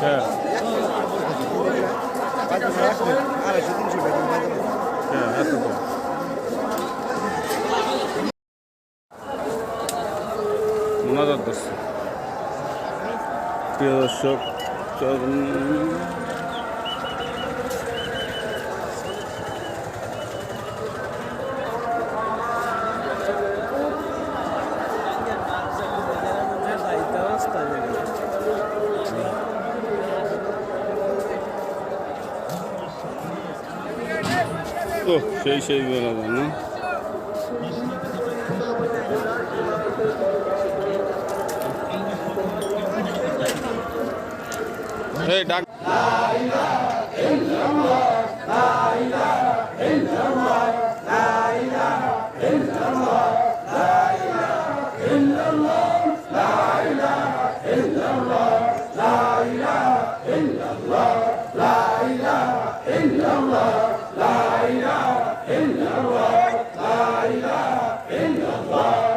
হ্যাঁ আড়াইশো হ্যাঁ এত নজর দর্শক প্রিয় দর্শক Farklı. Şey şey böyle adamlar. Hey, dak. La ilahe illallah, la ilahe illallah, la ilahe illallah, la ilahe illallah, la ilahe illallah, la ilahe illallah, la ilahe illallah. 와.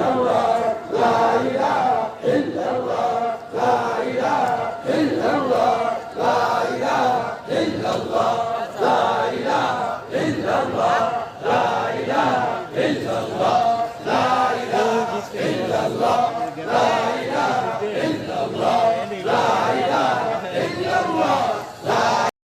Allah, la